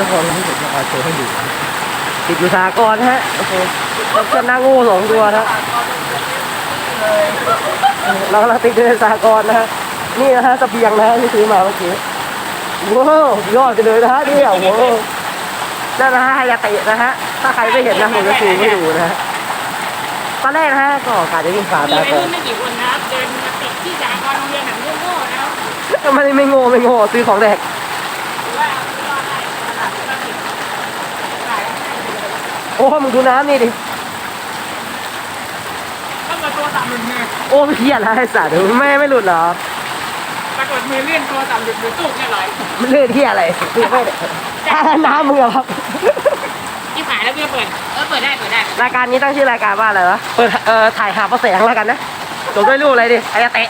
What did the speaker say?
ทุกคนที่ผมจะเอาโชว์ให้ดูติดอยู่สากรณ์นะฮะโอ้โหแล้วก็นั่งโง่สองตัวนะเรากำลังติดอยู่ในสากรณ์นะฮะนี่นะฮะเสบียงนะฮะที่ซื้อมาเมื่อกี้ว้าวยอดไปเลยนะฮะนี่โอ้โหนั่นนะฮะไฮยาเตะนะฮะถ้าใครไม่เห็นนะผมจะซูมให้ดูนะฮะตอนแรกนะฮะก็กาจะวิ่งฝ่ามีตาวัยก่อรุ่นนไม่กี่คนนะครับเดินมาติดที่สหกรณ์โรงเรียนแบบโง่ๆนะครับไม่ได้ไม่โง่ไม่โง่ซื้อของแดก หรือว่าไม่รอดได้ตลาดก็ติดขาย โอ้มึงดูน้ำนี่ดิถ้าเกิดตัวต่ำหลุดมือโอ้เพี้ยนแล้วไอ้สัตว์แม่ไม่หลุดเหรอปรากฏมือเลื่อนตัวต่ำหลุดมือตู้เรียบร้อยมันลื่นเที่ยอะไรคือไม่ได้อ่าน้ำมึงเหรอครับที่หายแล้วเพื่อเปิดเออเปิดได้เปิดได้รายการนี้ตั้งชื่อรายการว่าอะไรวะเปิดเอ่อถ่ายหาประแสงแล้วกันนะจบด้วยรูปอะไรดิไอ้เตะ